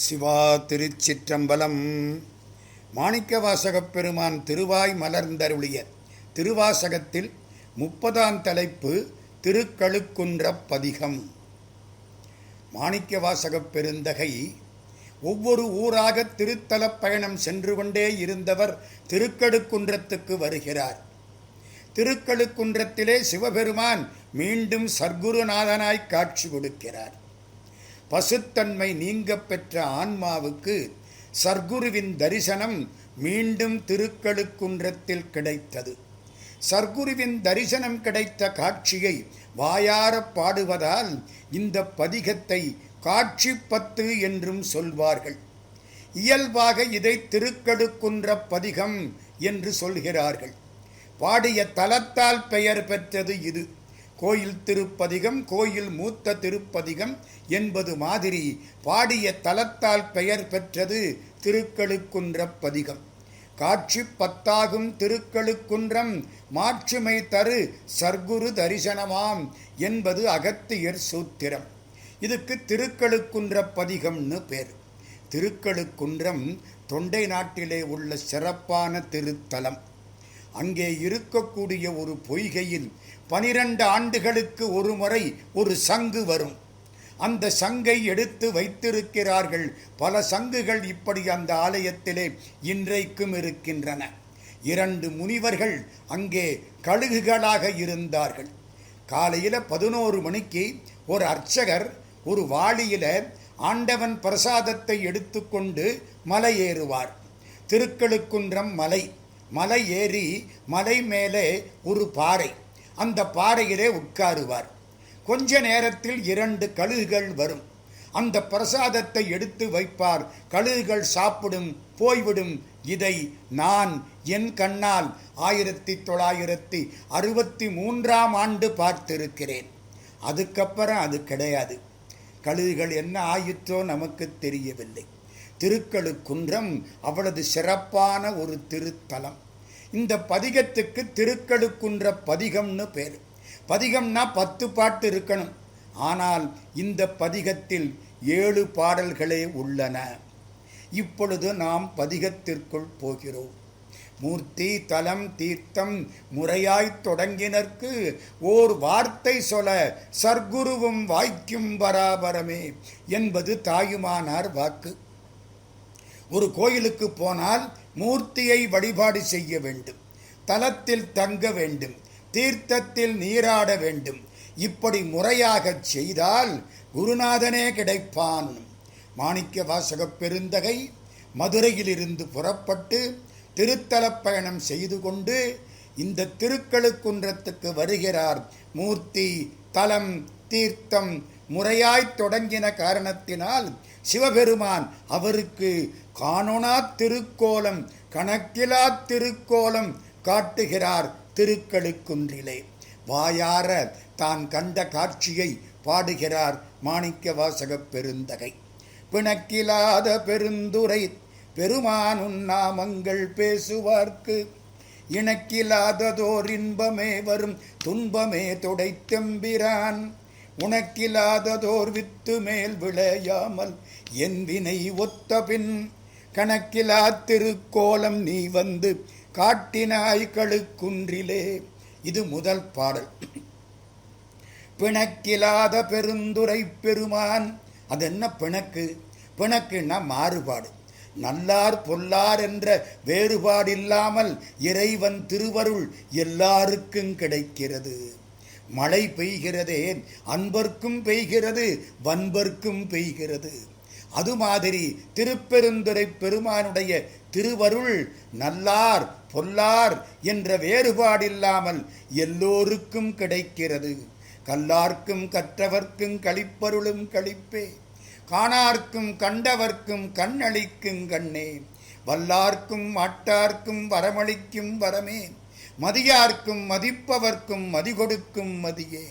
சிவா திருச்சிற்றம்பலம். மாணிக்கவாசகப் பெருமான் திருவாய் மலர்ந்தருளிய திருவாசகத்தில் முப்பதாம் தலைப்பு திருக்கழுக்குன்ற பதிகம். மாணிக்கவாசகப் பெருந்தகை ஒவ்வொரு ஊராக திருத்தலப் பயணம் சென்று கொண்டே இருந்தவர் திருக்கழுக்குன்றத்துக்கு வருகிறார். திருக்கழுக்குன்றத்திலே சிவபெருமான் மீண்டும் சர்க்குருநாதனாய் காட்சி கொடுக்கிறார். பசுத்தன்மை நீங்க பெற்ற ஆன்மாவுக்கு சர்க்குருவின் தரிசனம் மீண்டும் திருக்கழுக்குன்றத்தில் கிடைத்தது. சர்க்குருவின் தரிசனம் கிடைத்த காட்சியை வாயாரப் பாடுவதால் இந்த பதிகத்தை காட்சி பத்து என்றும் சொல்வார்கள். இயல்பாக இதை திருக்கடுக்குன்ற பதிகம் என்று சொல்கிறார்கள். பாடிய தலத்தால் பெயர் பெற்றது இது. கோயில் திருப்பதிகம் கோயில் மூத்த திருப்பதிகம் என்பது மாதிரி பாடிய தலத்தால் பெயர் பெற்றது திருக்கழுக்குன்ற பதிகம் காட்சி பத்தாகும் திருக்கழுக்குன்றம் மாட்சிமை தரு சர்க்குரு தரிசனமாம் என்பது அகத்தியர் சூத்திரம். இதுக்கு திருக்கழுக்குன்ற பதிகம்னு பேர். திருக்கழுக்குன்றம் தொண்டை நாட்டிலே உள்ள சிறப்பான திருத்தலம். அங்கே இருக்கக்கூடிய ஒரு பொய்கையில் பனிரெண்டு ஆண்டுகளுக்கு ஒரு முறை ஒரு சங்கு வரும். அந்த சங்கை எடுத்து வைத்திருக்கிறார்கள். பல சங்குகள் இப்படி அந்த ஆலயத்திலே இன்றைக்கும் இருக்கின்றன. இரண்டு முனிவர்கள் அங்கே கழுகுகளாக இருந்தார்கள். காலையில் பதினோரு மணிக்கு ஒரு அர்ச்சகர் ஒரு வாளியில் ஆண்டவன் பிரசாதத்தை எடுத்துக்கொண்டு மலை ஏறுவார். திருக்கழுக்குன்றம் மலை. மலை ஏறி மலை மேலே ஒரு பாறை. அந்த பாறையிலே உட்காருவார். கொஞ்ச நேரத்தில் இரண்டு கழுகுகள் வரும். அந்த பிரசாதத்தை எடுத்து வைப்பார். கழுகுகள் சாப்பிடும் போய்விடும். இதை நான் என் கண்ணால் ஆயிரத்தி தொள்ளாயிரத்தி அறுபத்தி மூன்றாம் ஆண்டு பார்த்திருக்கிறேன். அதுக்கப்புறம் அது கிடையாது. கழுகுகள் என்ன ஆயிற்றோ நமக்கு தெரியவில்லை. திருக்கழுக்குன்றம் அவளது சிறப்பான ஒரு திருத்தலம். இந்த பதிகத்துக்கு திருக்கடுக்குன்ற பதிகம்னு பேர். பதிகம்னா பத்து பாட்டு இருக்கணும். ஆனால் இந்த பதிகத்தில் ஏழு பாடல்களே உள்ளன. இப்பொழுது நாம் பதிகத்திற்குள் போகிறோம். மூர்த்தி தலம் தீர்த்தம் முறையாய்த் தொடங்கினர்க்கு ஓர் வார்த்தை சொல சர்க்குருவும் வாய்க்கும் பராபரமே என்பது தாயுமானார் வாக்கு. ஒரு கோயிலுக்கு போனால் மூர்த்தியை வழிபாடு செய்ய வேண்டும். தலத்தில் தங்க வேண்டும். தீர்த்தத்தில் நீராட வேண்டும். இப்படி முறையாகச் செய்தால் குருநாதனே கிடைப்பான். மாணிக்க வாசகப் பெருந்தகை மதுரையிலிருந்து புறப்பட்டு திருத்தலப் பயணம் செய்து கொண்டு இந்த திருக்கழுக்குன்றத்துக்கு வருகிறார். மூர்த்தி தலம் தீர்த்தம் முறையாய் தொடங்கின காரணத்தினால் சிவபெருமான் அவருக்கு காணொனா திருக்கோலம் கணக்கிலா திருக்கோலம் காட்டுகிறார் திருக்கழுக்குன்றிலே. வாயார தான் கண்ட காட்சியை பாடுகிறார் மாணிக்க வாசகப் பெருந்தகை. பிணக்கிலாத பெருந்துரை பெருமானுன் நாமங்கள் பேசுவார்க்கு. இணக்கிலாததோர் இன்பமே வரும் துன்பமே தொடைத்தெம்பிரான். உனக்கிலாததோர் வித்து மேல் விளையாமல் என் வினை ஒத்த பின் கணக்கிலா திருக்கோலம் நீ வந்து காட்டினாய் கழுக்குன்றிலே. இது முதல் பாடல். பிணக்கிலாத பெருந்துரை பெருமான். அது என்ன பிணக்கு? பிணக்குன்னா மாறுபாடு. நல்லார் பொல்லார் என்ற வேறுபாடில்லாமல் இறைவன் திருவருள் எல்லாருக்கும் கிடைக்கிறது. மழை பெய்கிறதே அன்பர்க்கும் பெய்கிறது வன்பர்க்கும் பெய்கிறது. அது மாதிரி திருப்பெருந்துரை பெருமானுடைய திருவருள் நல்லார் பொல்லார் என்ற வேறுபாடில்லாமல் எல்லோருக்கும் கிடைக்கிறது. கல்லார்க்கும் கற்றவர்க்கும் களிப்பருளும் களிப்பே காணார்க்கும் கண்டவர்க்கும் கண்ணளிக்கும் கண்ணே. வல்லார்க்கும் மாட்டார்க்கும் வரமளிக்கும் வரமே. மதியார்க்கும் மதிப்பவர்க்கும் மதி கொடுக்கும் மதியே.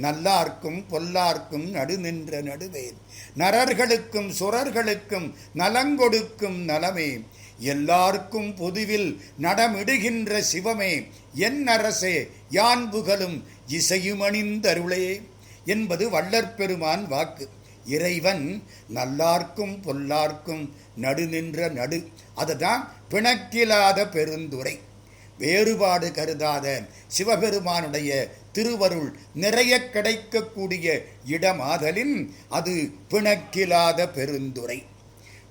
நல்லார்க்கும் பொல்லார்க்கும் நடு நின்ற நடுவே. நரர்களுக்கும் சுரர்களுக்கும் நலங்கொடுக்கும் நலமே. எல்லார்க்கும் பொதுவில் நடமிடுகின்ற சிவமே. என் அரசே யான் புகழும் இசையுமணிந்தருளே. என்பது வள்ளற்பெருமான் வாக்கு. இறைவன் நல்லார்க்கும் பொல்லார்க்கும் நடு நின்ற நடு. அதுதான் பிணக்கிலாத பெருந்துரை வேறுபாடு கருதாத சிவபெருமானுடைய திருவருள் நிறைய கிடைக்கக்கூடிய இடமாதலின் அது பிணக்கிலாத பெருந்துரை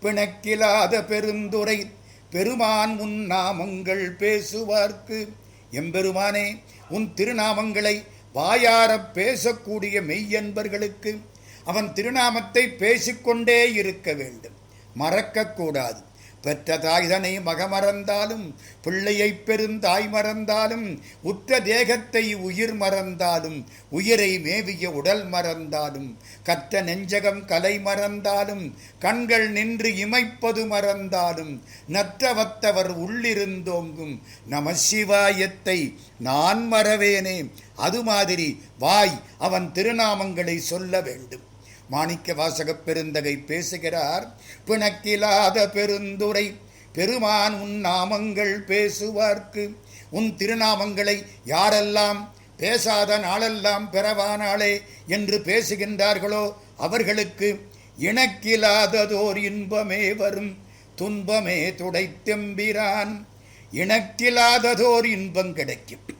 பிணக்கிலாத பெருந்துரை பெருமான் உன் நாமங்கள் பேசுவார்க்கு. எம்பெருமானே உன் திருநாமங்களை வாயாரப் பேசக்கூடிய மெய்யன்பர்களுக்கு அவன் திருநாமத்தை பேசிக்கொண்டே இருக்க வேண்டும். மறக்கக்கூடாது பெற்ற தாய்தனை மகமறந்தாலும் பிள்ளையைப் பெருந்தாய் மறந்தாலும் உற்ற தேகத்தை உயிர் மறந்தாலும் உயிரை மேவிய உடல் மறந்தாலும் கற்ற நெஞ்சகம் கலை மறந்தாலும் கண்கள் நின்று இமைப்பது மறந்தாலும் நற்றவத்தவர் உள்ளிருந்தோங்கும் நமசிவாயத்தை நான் மறவேனே. அது மாதிரி வாய் அவன் திருநாமங்களை சொல்ல வேண்டும். மாணிக்க வாசகப் பெருந்தகை பேசுகிறார் பிணக்கிலாத பெருந்துரை பெருமான் உன் நாமங்கள் பேசுவார்க்கு. உன் திருநாமங்களை யாரெல்லாம் பேசாத நாளெல்லாம் பெறவானாளே என்று பேசுகின்றார்களோ அவர்களுக்கு இணக்கிலாததோர் இன்பமே வரும். துன்பமே துடைத்தெம்பிரான். இணக்கிலாததோர் இன்பம் கிடைக்கும்.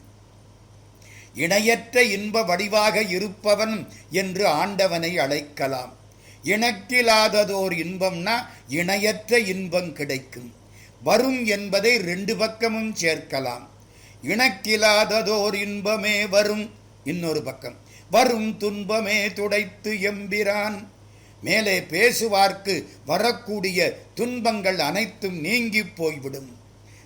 இணையற்ற இன்ப வடிவாக இருப்பவன் என்று ஆண்டவனை அழைக்கலாம். இணக்கிலாததோர் இன்பம்னா இணையற்ற இன்பம் கிடைக்கும். வரும் என்பதை ரெண்டு பக்கமும் சேர்க்கலாம். இணக்கிலாததோர் இன்பமே வரும். இன்னொரு பக்கம். வரும் துன்பமே துடைத்து எம்பிரான். மேலே பேசுவார்க்கு வரக்கூடிய துன்பங்கள் அனைத்தும் நீங்கி போய்விடும்.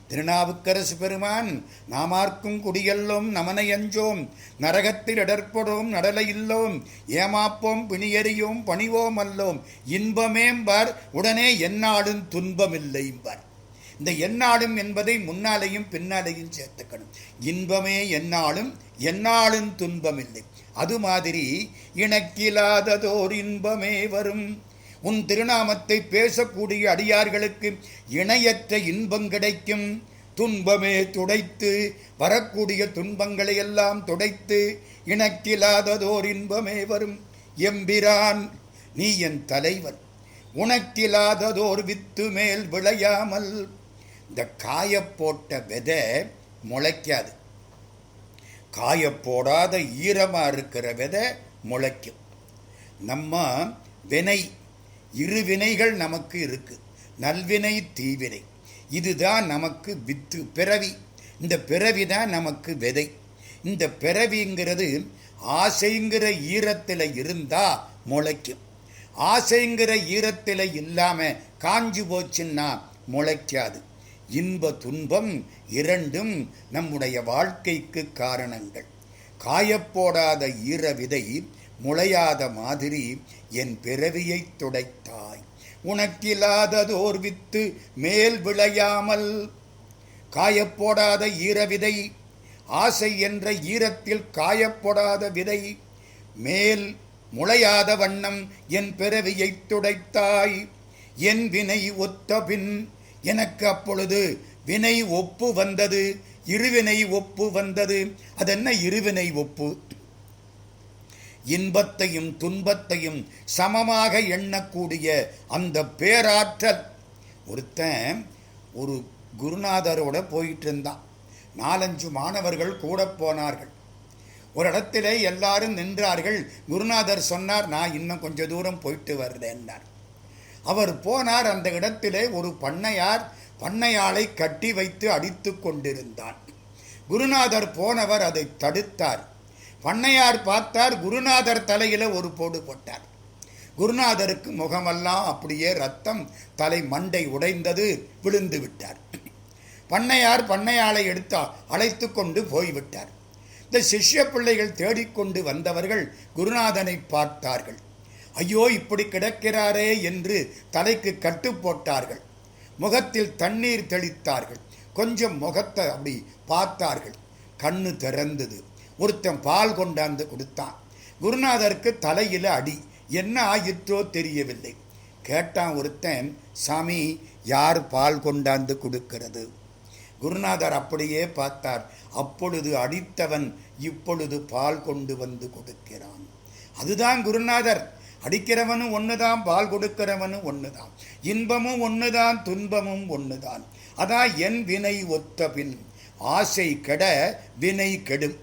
திருநாவுக்கரசு பெருமான் நாமார்க்கும் குடியல்லோம் நமனையஞ்சோம் நரகத்தில் இடர்படோம் நடலை இல்லோம் ஏமாப்போம் பிணியறியோம் பணிவோம் அல்லோம் இன்பமேம்பார் உடனே என்னாடும் துன்பமில்லைம்பார். இந்த என்னாடும் என்பதை முன்னாலேயும் பின்னாலேயும் சேர்த்துக்கணும். இன்பமே என்னாலும் என்னாலும் துன்பமில்லை. அது மாதிரி இணக்கிலாததோர் இன்பமே வரும். உன் திருநாமத்தை பேசக்கூடிய அடியார்களுக்கு இணையற்ற இன்பம் கிடைக்கும். துன்பமே துடைத்து வரக்கூடிய துன்பங்களை எல்லாம் துடைத்து இணக்கிலாததோர் இன்பமே வரும். எம்பிரான் நீ என் தலைவன் உனக்கிலாததோர் வித்து மேல் விளையாமல். இந்த காயப்போட்ட விதை முளைக்காது. காயப்போடாத ஈரமாக இருக்கிற விதை முளைக்கும். நம்ம வினை இரு வினைகள் நமக்கு இருக்குது நல்வினை தீவினை. இதுதான் நமக்கு வித்து பிறவி. இந்த பிறவி தான் நமக்கு விதை. இந்த பிறவிங்கிறது ஆசைங்கிற ஈரத்தில் இருந்தால் முளைக்கும். ஆசைங்கிற ஈரத்தில் இல்லாமல் காஞ்சு போச்சுன்னா முளைக்காது. இன்ப துன்பம் இரண்டும் நம்முடைய வாழ்க்கைக்கு காரணங்கள். காயப்போடாத ஈர விதை முளையாத மாதிரி என் பிறவியை துடைத்தாய். உனக்கில்லாததோர் வித்து மேல் விளையாமல். காயப்போடாத ஈரவிதை ஆசை என்ற ஈரத்தில் காயப்போடாத விதை மேல் முளையாத வண்ணம் என் பிறவியை துடைத்தாய். என் வினை ஒத்த பின் எனக்கு அப்பொழுது வினை ஒப்பு வந்தது இருவினை ஒப்பு வந்தது. அதென்ன இருவினை ஒப்பு? இன்பத்தையும் துன்பத்தையும் சமமாக எண்ணக்கூடிய அந்த பேராற்றல். ஒருத்தன் ஒரு குருநாதரோட போயிட்டு இருந்தான் நாலஞ்சு மாணவர்கள் கூட போனார்கள். ஒரு இடத்திலே எல்லாரும் நின்றார்கள். குருநாதர் சொன்னார் நான் இன்னும் கொஞ்ச தூரம் போயிட்டு வர்றேன்னார் அவர் போனார். அந்த இடத்திலே ஒரு பண்ணையார் பண்ணையாளை கட்டி வைத்து அடித்து கொண்டிருந்தான். குருநாதர் போனவர் அதை தடுத்தார். பண்ணையார் பார்த்தார் குருநாதர் தலையில் ஒரு போடு போட்டார். குருநாதருக்கு முகமெல்லாம் அப்படியே ரத்தம் தலை மண்டை உடைந்தது விழுந்து விட்டார். பண்ணையார் பண்ணையாளை எடுத்தா அழைத்து கொண்டு போய்விட்டார் இந்த சிஷ்ய பிள்ளைகள் தேடிக்கொண்டு வந்தவர்கள் குருநாதனை பார்த்தார்கள். ஐயோ இப்படி கிடக்கிறாரே என்று தலைக்கு கட்டு போட்டார்கள். முகத்தில் தண்ணீர் தெளித்தார்கள். கொஞ்சம் முகத்தை அப்படி பார்த்தார்கள். கண்ணு திறந்தது. ஒருத்தன் பால் கொண்டாந்து கொடுத்தான். குருநாதருக்கு தலையில் அடி. என்ன ஆயிற்றோ தெரியவில்லை. கேட்டான் ஒருத்தன் சாமி யார் பால் கொண்டாந்து கொடுக்கிறது? குருநாதர் அப்படியே பார்த்தார். அப்பொழுது அடித்தவன் இப்பொழுது பால் கொண்டு வந்து கொடுக்கிறான். அதுதான் குருநாதர். அடிக்கிறவனும் தான் பால் கொடுக்கிறவனும் தான் இன்பமும் ஒண்ணுதான் துன்பமும் ஒண்ணுதான். அதான் என் வினை ஒத்த பின். ஆசை கெட வினை கெடும்.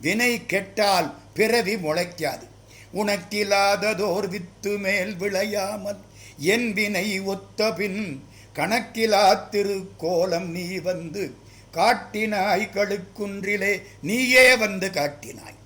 வினை கெட்டால் பிறவி முளைக்காது. உனக்கில்லாததோர் வித்து மேல் விளையாமல் என் வினை ஒத்த பின் கணக்கிலா திருக்கோலம் நீ வந்து காட்டினாய் கழுக்குன்றிலே நீயே வந்து காட்டினாய்.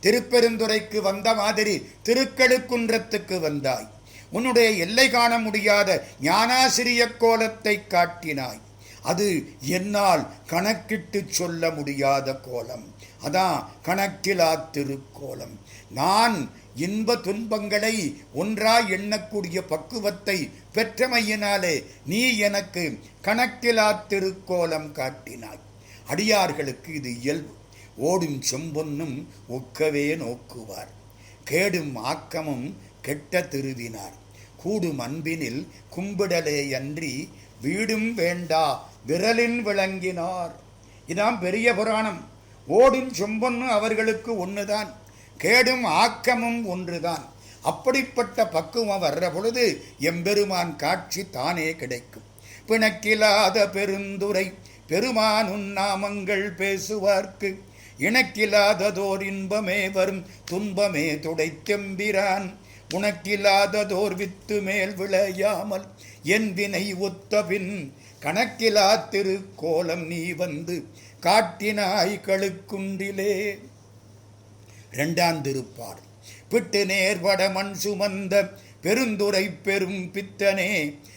திருப்பெருந்துறைக்கு வந்த மாதிரி திருக்கழுக்குன்றத்துக்கு வந்தாய். உன்னுடைய எல்லை காண முடியாத ஞானாசிரிய கோலத்தை காட்டினாய். அது என்னால் கணக்கிட்டு சொல்ல முடியாத கோலம். அதான் கணக்கிலா திருக்கோலம் நான் இன்ப துன்பங்களை ஒன்றாய் எண்ணக்கூடிய பக்குவத்தை பெற்றமையினாலே நீ எனக்கு கணக்கிலா திருக்கோலம் காட்டினாய். அடியார்களுக்கு இது இயல்பு. ஓடும் செம்பொன்னும் ஒக்கவே நோக்குவார். கேடும் ஆக்கமும் கெட்ட திருவினார் கூடும் அன்பினில் கும்பிடலே அன்றி வீடும் வேண்டா விரலின் விளங்கினார். இதான் பெரிய புராணம். ஓடும் செம்பொன்னு அவர்களுக்கு ஒன்றுதான் கேடும் ஆக்கமும் ஒன்றுதான். அப்படிப்பட்ட பக்குவம் வர்ற பொழுது எம்பெருமான் காட்சி தானே கிடைக்கும். பிணக்கிலாத பெருந்துரை பெருமான் உன்னாமங்கள் பேசுவார்க்கு. இணக்கில்லாததோர் இன்பமே வரும் துன்பமே துடைத்தெம்பிரான் உனக்கில்லாததோர் வித்து மேல் விளையாமல் என் வினை ஒத்த பின் கணக்கிலா திருக்கோலம் நீ வந்து காட்டினாய் கழுக்குன்றிலே. இரண்டாம் திருப்பாடு பிட்டு நேர்வட மண் சுமந்த பெருந்துரை பெரும் பித்தனே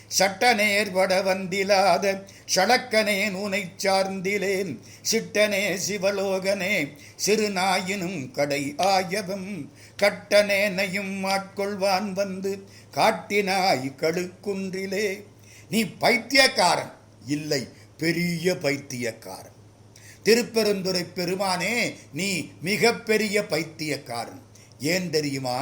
சட்ட நேர்வட வந்திலாத சடக்கனே உனை சார்ந்திலேன் சிட்டனே சிவலோகனே சிறுநாயினும் கடை ஆயவம் கட்டனேனையும் ஆட்கொள்வான் வந்து காட்டினாய் கழுக்குன்றிலே. நீ பைத்தியக்காரன். இல்லை பெரிய பைத்தியக்காரன். திருப்பெருந்துரை பெருமானே நீ மிகப்பெரிய பைத்தியக்காரன். ஏன் தெரியுமா?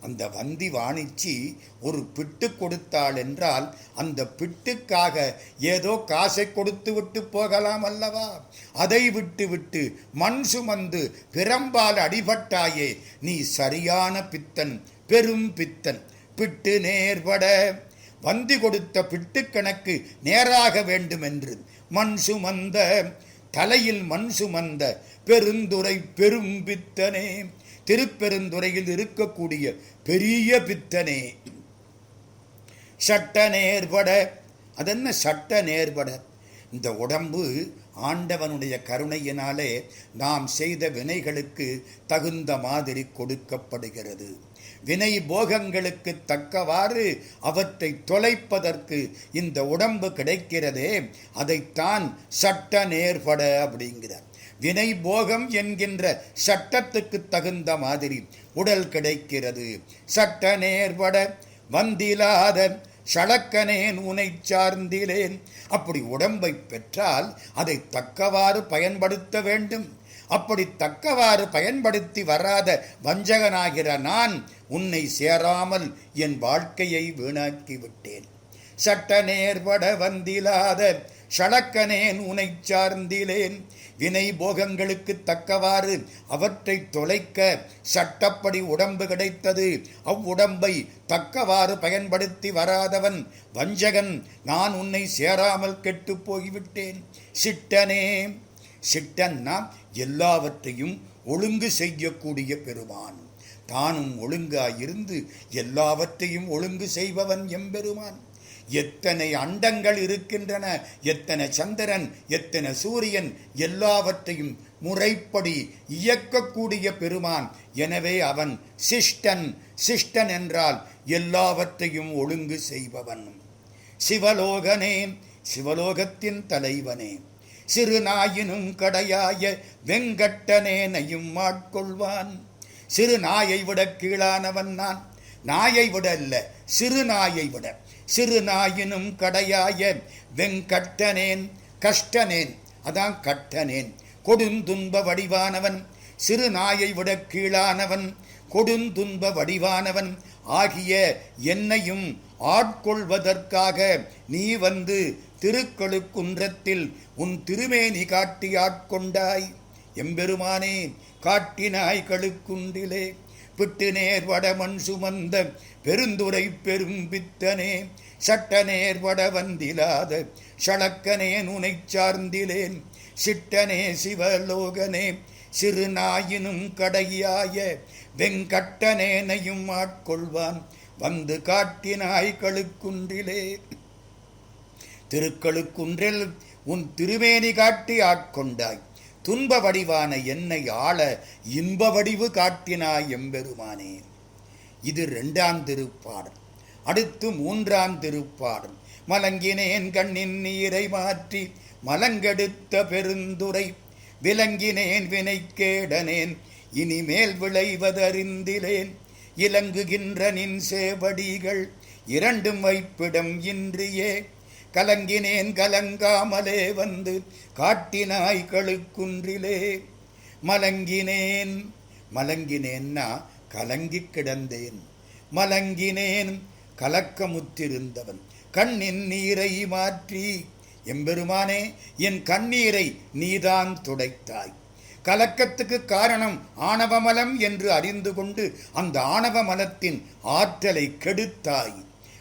அந்த வந்தி வாணிச்சி ஒரு பிட்டு கொடுத்தாள் என்றால் அந்த பிட்டுக்காக ஏதோ காசை கொடுத்து விட்டு போகலாம் அல்லவா? அதை விட்டு விட்டு மண் சுமந்து பிறம்பால் அடிபட்டாயே நீ சரியான பித்தன் பெரும் பித்தன். பிட்டு நேர்பட வந்தி கொடுத்த பிட்டுக்கணக்கு நேராக வேண்டுமென்று. மண் சுமந்த தலையில் மண் சுமந்த பெருந்துரை பெரும் பித்தனே திருப்பெருந்துறையில் இருக்கக்கூடிய பெரிய பித்தனே. சட்ட நேர்பட அதென்ன சட்ட நேர்பட? இந்த உடம்பு ஆண்டவனுடைய கருணையினாலே நாம் செய்த வினைகளுக்கு தகுந்த மாதிரி கொடுக்கப்படுகிறது. வினை போகங்களுக்கு தக்கவாறு அவற்றை தொலைப்பதற்கு இந்த உடம்பு கிடைக்கிறதே அதைத்தான் சட்ட நேர்பட அப்படிங்கிறார். வினை போகம் என்கின்ற சட்டத்துக்கு தகுந்த மாதிரி உடல் கிடைக்கிறது. சட்ட நேர்பட வந்திலாத சளக்கனேன் உனை சார்ந்திலேன். அப்படி உடம்பை பெற்றால் அதை தக்கவாறு பயன்படுத்த வேண்டும். அப்படி தக்கவாறு பயன்படுத்தி வராத வஞ்சகனாகிற நான் உன்னை சேராமல் என் வாழ்க்கையை வீணாக்கி விட்டேன் சட்ட நேர்பட வந்திலாத ஷடக்கனேன் உனை சார்ந்திலேன். வினை போகங்களுக்கு தக்கவாறு அவற்றை தொலைக்க சட்டப்படி உடம்பு கிடைத்தது. அவ்வுடம்பை தக்கவாறு பயன்படுத்தி வராதவன் வஞ்சகன். நான் உன்னை சேராமல் கெட்டு போய்விட்டேன். சிட்டனே சிட்டன்னா எல்லாவற்றையும் ஒழுங்கு செய்யக்கூடிய பெருமான். தானும் ஒழுங்காயிருந்து எல்லாவற்றையும் ஒழுங்கு செய்பவன் எம்பெருமான். எத்தனை அண்டங்கள் இருக்கின்றன எத்தனை சந்திரன் எத்தனை சூரியன் எல்லாவற்றையும் முறைப்படி இயக்கக்கூடிய பெருமான். எனவே அவன் சிஷ்டன் சிஷ்டன் என்றால் எல்லாவற்றையும் ஒழுங்கு செய்பவன். சிவலோகனே சிவலோகத்தின் தலைவனே. சிறுநாயினும் கடையாய வெங்கட்டனேனையும் ஆட்கொள்வான். சிறு நாயை விட கீழானவன் நான். நாயை விட அல்ல சிறு நாயை விட. சிறு நாயினும் கடையாய வெங்கட்டனேன் கஷ்டனேன் அதான் கட்டனேன். கொடுந்துன்ப வடிவானவன் சிறு நாயை விட கீழானவன் கொடுந்துன்ப வடிவானவன் ஆகிய என்னையும் ஆட்கொள்வதற்காக நீ வந்து திருக்கழுக்குன்றத்தில் உன் திருமேனி காட்டி ஆட்கொண்டாய். எம்பெருமானே காட்டினாய் கழுக்குன்றிலே பிட்டு நேர் வடமண் சுமந்த பெருந்துரை பெரும் பித்தனே சட்ட நேர் வட வந்திலாத ஷளக்கனே நுனைச் சார்ந்திலேன் சிட்டனே சிவலோகனே சிறுநாயினும் கடையாய வெங்கட்டனேனையும் ஆட்கொள்வான். வந்து காட்டினாய் களுக்குன்றிலே திருக்களுக்குன்றில் உன் திருமேனி காட்டி ஆட்கொண்டாய். துன்ப வடிவான என்னை ஆள இன்ப வடிவு காட்டினாய் எம்பெருமானே. இது இரண்டாம் திருப்பாடல். அடுத்து மூன்றாம் திருப்பாடல். மலங்கினேன் கண்ணின் நீரை மாற்றி மலங்கெடுத்த பெருந்துரை விலங்கினேன் வினைக்கேடனேன் இனிமேல் விளைவதறிந்திலேன். இலங்குகின்ற நின் சேவடிகள் இரண்டும் வைப்பிடம் இன்றியே. கலங்கினேன் கலங்காமலே வந்து காட்டினாய் கழுக்குன்றிலே. மலங்கினேன் மலங்கினேன்னா கலங்கி கிடந்தேன். மலங்கினேன் கலக்கமுத்திருந்தவன். கண்ணின் நீரை மாற்றி எம்பெருமானே என் கண்ணீரை நீதான் துடைத்தாய். கலக்கத்துக்கு காரணம் ஆணவமலம் என்று அறிந்து கொண்டு அந்த ஆணவ மலத்தின் ஆற்றலை கெடுத்தாய்.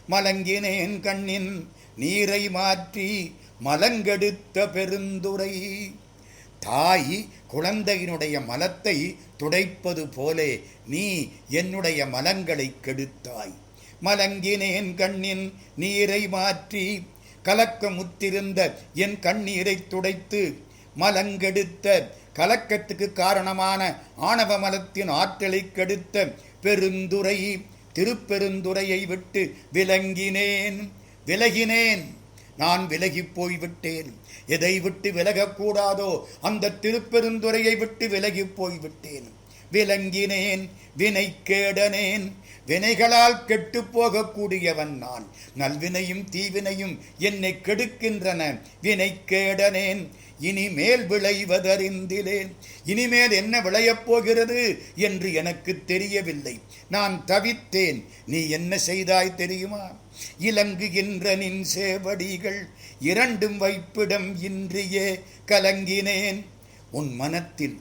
மலங்கினேன் கண்ணின் நீரை மாற்றி மலங்கெடுத்த பெருந்துரை. தாய் குழந்தையினுடைய மலத்தை துடைப்பது போலே நீ என்னுடைய மலங்களை கெடுத்தாய். மலங்கினேன் கண்ணின் நீரை மாற்றி கலக்கமுத்திருந்த என் கண்ணீரை துடைத்து மலங்கெடுத்த கலக்கத்துக்கு காரணமான ஆணவ மலத்தின் ஆற்றலை கெடுத்த பெருந்துரை திருப்பெருந்துரையை விட்டு விலங்கினேன் விலகினேன். நான் விலகிப் போய்விட்டேன். எதை விட்டு விலகக்கூடாதோ அந்த திருப்பெருந்துரையை விட்டு விலகிப் போய்விட்டேன். விலங்கினேன் வினைக்கேடனேன் வினைகளால் கெட்டு போகக்கூடியவன் நான். நல்வினையும் தீவினையும் என்னை கெடுக்கின்றன. வினை கேடனேன் இனிமேல் விளைவதறிந்திலேன். இனிமேல் என்ன விளையப் போகிறது என்று எனக்கு தெரியவில்லை. நான் தவித்தேன். நீ என்ன செய்தாய் தெரியுமா? இலங்குகின்ற நின் சேவடிகள் இரண்டும் வைப்பிடம் இன்றியே கலங்கினேன். உன் மனத்தில்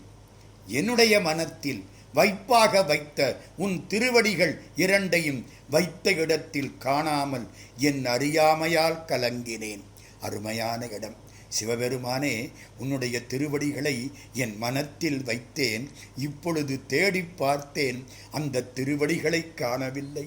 என்னுடைய மனத்தில் வைப்பாக வைத்த உன் திருவடிகள் இரண்டையும் வைத்த இடத்தில் காணாமல் என் அறியாமையால் கலங்கினேன். அருமையான இடம். சிவபெருமானே உன்னுடைய திருவடிகளை என் மனத்தில் வைத்தேன். இப்பொழுது தேடிப் பார்த்தேன் அந்த திருவடிகளை காணவில்லை.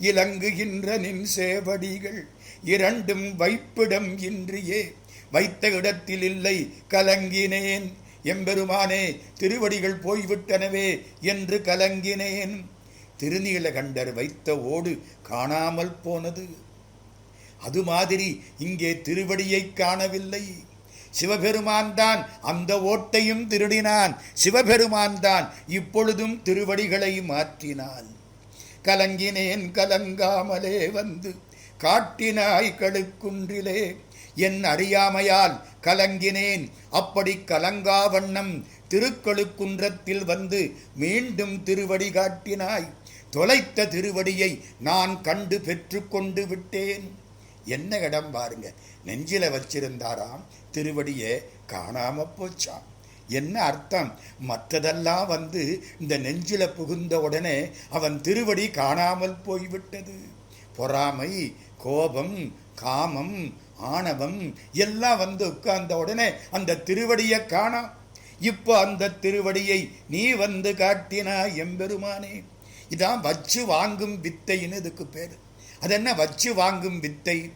இலங்குகின்ற நின் சேவடிகள் இரண்டும் வைப்பிடம் இன்றியே வைத்த இடத்தில் இல்லை கலங்கினேன். எம்பெருமானே திருவடிகள் போய்விட்டனவே என்று கலங்கினேன். திருநீலகண்டர் வைத்த ஓடு காணாமல் போனது. அது மாதிரி இங்கே திருவடியை காணவில்லை. சிவபெருமான் தான் அந்த ஓட்டையும் திருடினான். சிவபெருமான் தான் இப்பொழுதும் திருவடிகளை மாற்றினான். கலங்கினேன் கலங்காமலே வந்து காட்டினாய் கழுக்குன்றிலே. என் அறியாமையால் கலங்கினேன். அப்படி கலங்கா வண்ணம் திருக்கழுக்குன்றத்தில் வந்து மீண்டும் திருவடி காட்டினாய். தொலைத்த திருவடியை நான் கண்டு பெற்றுக்கொண்டு விட்டேன். என்ன இடம் பாருங்க. நெஞ்சில வச்சிருந்தாராம் திருவடியை காணாம போச்சாம். என்ன அர்த்தம்? மற்றதெல்லாம் வந்து இந்த நெஞ்சில புகுந்த உடனே அவன் திருவடி காணாமல் போய்விட்டது. பொறாமை கோபம் காமம் ஆணவம் எல்லாம் வந்து உட்கார்ந்த உடனே அந்த திருவடியை காணாம் இப்போ அந்த திருவடியை நீ வந்து காட்டினா எம்பெருமானே. இதான் வச்சு வாங்கும் வித்தைன்னு இதுக்கு பேர். அது என்ன வச்சு வாங்கும் வித்தை?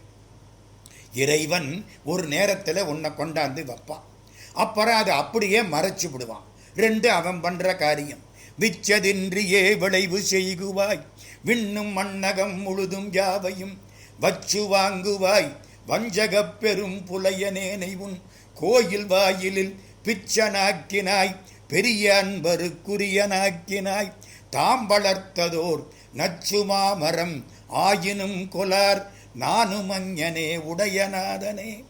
இறைவன் ஒரு நேரத்தில் உன்னை கொண்டாந்து வைப்பான் அப்புறம் அதை அப்படியே மறைச்சு விடுவான். ரெண்டு அவன் பண்ணுற காரியம். விச்சதின்றியே விளைவு செய்குவாய். விண்ணும் மண்ணகம் முழுதும் யாவையும் வச்சு வாங்குவாய். வஞ்சகப் பெரும் புலையனேனை உன் கோயில் வாயிலில் பிச்சனாக்கினாய் பெரிய அன்பருக்குரியனாக்கினாய் தாம் வளர்த்ததோர் நச்சுமாமரம் ஆயினும் கொலார் நானும் அஞ்ஞனே உடையநாதனே.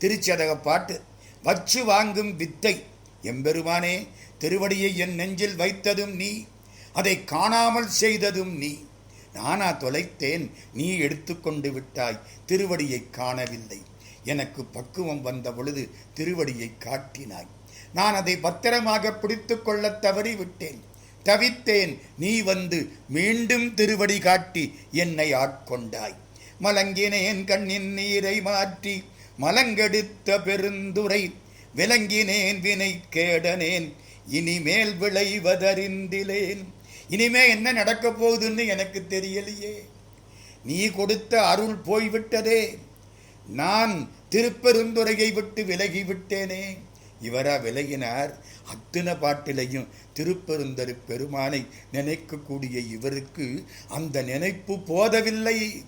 திருச்சதக பாட்டு வச்சு வாங்கும் வித்தை எம்பெருமானே திருவடியை என் நெஞ்சில் வைத்ததும் நீ அதை காணாமல் செய்ததும் நீ. நானா தொலைத்தேன் நீ எடுத்துக்கொண்டு விட்டாய் திருவடியை காணவில்லை. எனக்கு பக்குவம் வந்த பொழுது திருவடியை காட்டினாய். நான் அதை பத்திரமாக பிடித்து கொள்ள தவறி விட்டேன் தவித்தேன் நீ வந்து மீண்டும் திருவடி காட்டி என்னை ஆட்கொண்டாய். மலங்கினேன் கண்ணின் நீரை மாற்றி மலங்கெடுத்த பெருந்துரை விளங்கினேன் வினை கேடனேன் இனிமேல் விளைவதறிந்திலேன். இனிமே என்ன நடக்கப் போகுதுன்னு எனக்கு தெரியலையே. நீ கொடுத்த அருள் போய்விட்டதே. நான் திருப்பெருந்துறையை விட்டு விலகி விட்டேனே இவரா விலகினார். அத்தனை பாட்டிலையும் திருப்பெருந்தரு பெருமானை நினைக்கக்கூடிய இவருக்கு அந்த நினைப்பு போதவில்லை.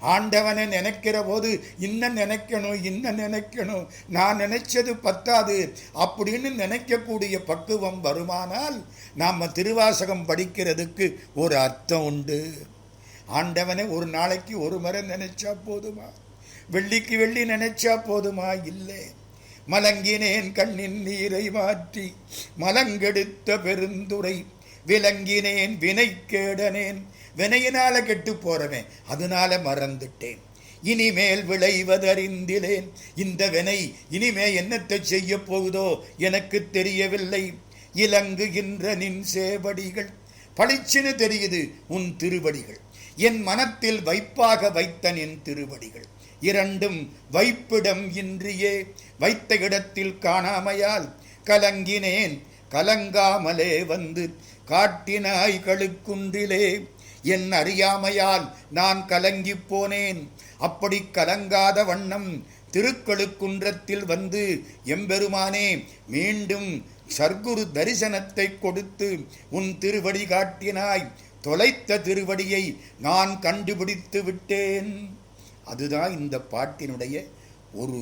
ஆண்டவனை நினைக்கிற போது இன்னும் நினைக்கணும் இன்னும் நினைக்கணும். நான் நினைச்சது பத்தாது. அப்படின்னு நினைக்கக்கூடிய பக்குவம் வருமானால் நாம் திருவாசகம் படிக்கிறதுக்கு ஒரு அர்த்தம் உண்டு. ஆண்டவனை ஒரு நாளைக்கு ஒரு முறை நினைச்சா போதுமா? வெள்ளிக்கு வெள்ளி நினைச்சா போதுமா? இல்லை. மலங்கினேன் கண்ணின் நீரை மாற்றி மலங்கெடுத்த பெருந்துரை விலங்கினேன் வினை கேடனேன் வினையினால கெட்டு போறவன். அதனால மறந்துட்டேன். இனிமேல் விளைவதறிந்திலேன். இந்த வினை இனிமே என்னத்தை செய்ய போகுதோ எனக்கு தெரியவில்லை. இலங்குகின்ற நின் சேவடிகள். பளிச்சுன்னு தெரியுது உன் திருவடிகள். என் மனத்தில் வைப்பாக வைத்த நின் திருவடிகள். இரண்டும் வைப்பிடம் இன்றியே. வைத்த இடத்தில் காணாமையால் கலங்கினேன். கலங்காமலே வந்து காட்டினாய் கழுக்குன்றிலே. என் அறியாமையால் நான் கலங்கிப் போனேன். அப்படி கலங்காத வண்ணம் திருக்கழுக்குன்றத்தில் வந்து எம்பெருமானே மீண்டும் சர்க்குரு தரிசனத்தை கொடுத்து உன் திருவடி காட்டினாய். தொலைத்த திருவடியை நான் கண்டுபிடித்து விட்டேன். அதுதான் இந்த பாட்டினுடைய ஒரு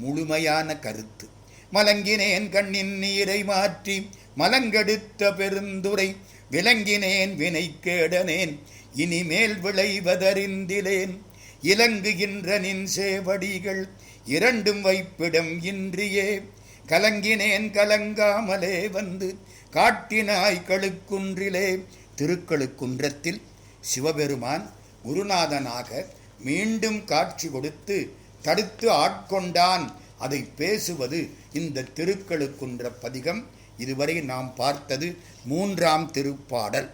முழுமையான கருத்து. மலங்கினேன் கண்ணின் நீரை மாற்றி மலங்கெடுத்த பெருந்துரை. விளங்கினேன் வினை கேடனேன் இனிமேல் விளைவதறிந்திலேன். இலங்குகின்ற நின் சேவடிகள் இரண்டும் வைப்பிடம் இன்றியே. கலங்கினேன் கலங்காமலே வந்து காட்டினாய் கழுக்குன்றிலே. திருக்கழுக்குன்றத்தில் சிவபெருமான் குருநாதனாக மீண்டும் காட்சி கொடுத்து தடுத்து ஆட்கொண்டான். அதை பேசுவது இந்த திருக்கழுக்குன்ற பதிகம். இதுவரை நாம் பார்த்தது மூன்றாம் திருப்பாடல்.